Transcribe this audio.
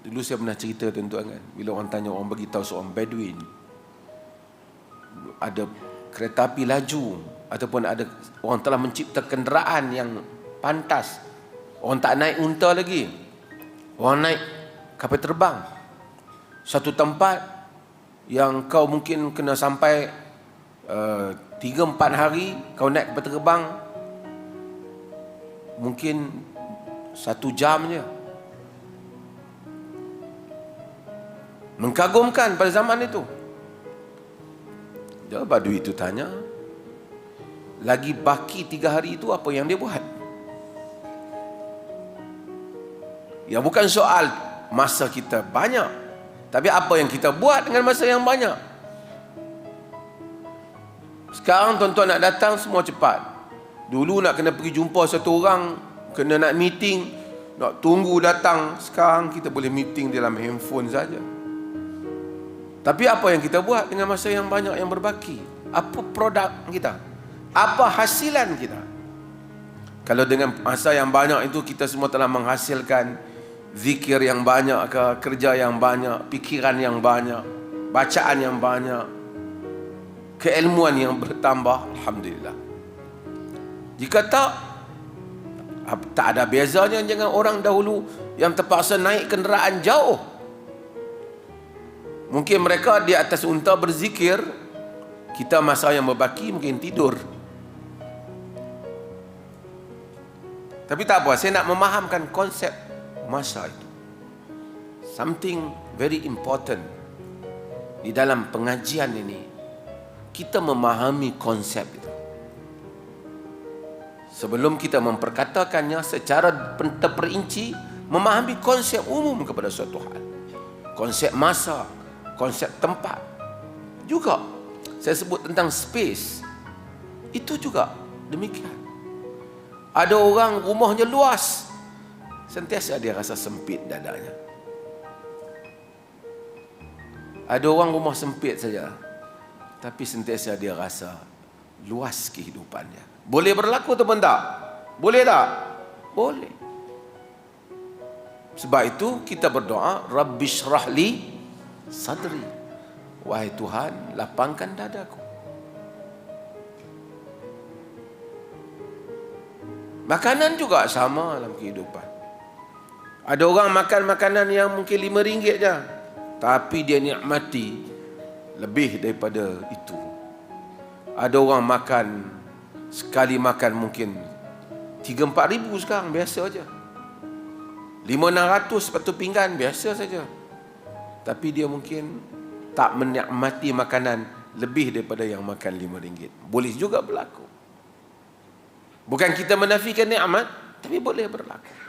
Dulu saya pernah cerita tuan-tuan kan. Bila orang tanya, orang bagi tahu seorang Bedouin. Ada kereta api laju. Ataupun ada orang telah mencipta kenderaan yang pantas. Orang tak naik unta lagi. Orang naik kapal terbang. Satu tempat yang kau mungkin kena sampai uh, tiga empat hari kau naik kapal terbang mungkin satu jam je. Mengagumkan pada zaman itu. Dia Badui itu tanya, lagi baki tiga hari itu apa yang dia buat? Ya bukan soal masa kita banyak. Tapi apa yang kita buat dengan masa yang banyak? Sekarang tuan-tuan nak datang semua cepat. Dulu nak kena pergi jumpa satu orang, kena nak meeting, nak tunggu datang. Sekarang kita boleh meeting dalam handphone saja. Tapi apa yang kita buat dengan masa yang banyak yang berbaki? Apa produk kita? Apa hasilan kita? Kalau dengan masa yang banyak itu kita semua telah menghasilkan zikir yang banyak ke, kerja yang banyak, pikiran yang banyak, bacaan yang banyak, keilmuan yang bertambah, alhamdulillah. Jika tak tak ada bezanya dengan orang dahulu yang terpaksa naik kenderaan jauh Mungkin mereka di atas unta berzikir, kita masa yang berbaki mungkin tidur. Tapi tak apa, saya nak memahamkan konsep masa itu. Something very important di dalam pengajian ini. Kita memahami konsep itu. Sebelum kita memperkatakannya secara terperinci, memahami konsep umum kepada suatu hal. Konsep masa, konsep tempat juga. Saya sebut tentang space. Itu juga demikian. Ada orang rumahnya luas. Sentiasa dia rasa sempit dadanya. Ada orang rumah sempit saja tapi sentiasa dia rasa luas kehidupannya. Boleh berlaku atau tak? Boleh tak? Boleh. Sebab itu kita berdoa rabbishrahli sadri wahai Tuhan lapangkan dadaku. Makanan juga sama dalam kehidupan. Ada orang makan makanan yang mungkin lima ringgit je tapi dia nikmati lebih daripada itu. Ada orang makan sekali makan mungkin tiga empat ribu sekarang biasa aja lima enam ratus sepatu pinggan biasa saja tapi dia mungkin tak menikmati makanan lebih daripada yang makan lima ringgit. Boleh juga berlaku. Bukan kita menafikan nikmat, tapi boleh berlaku.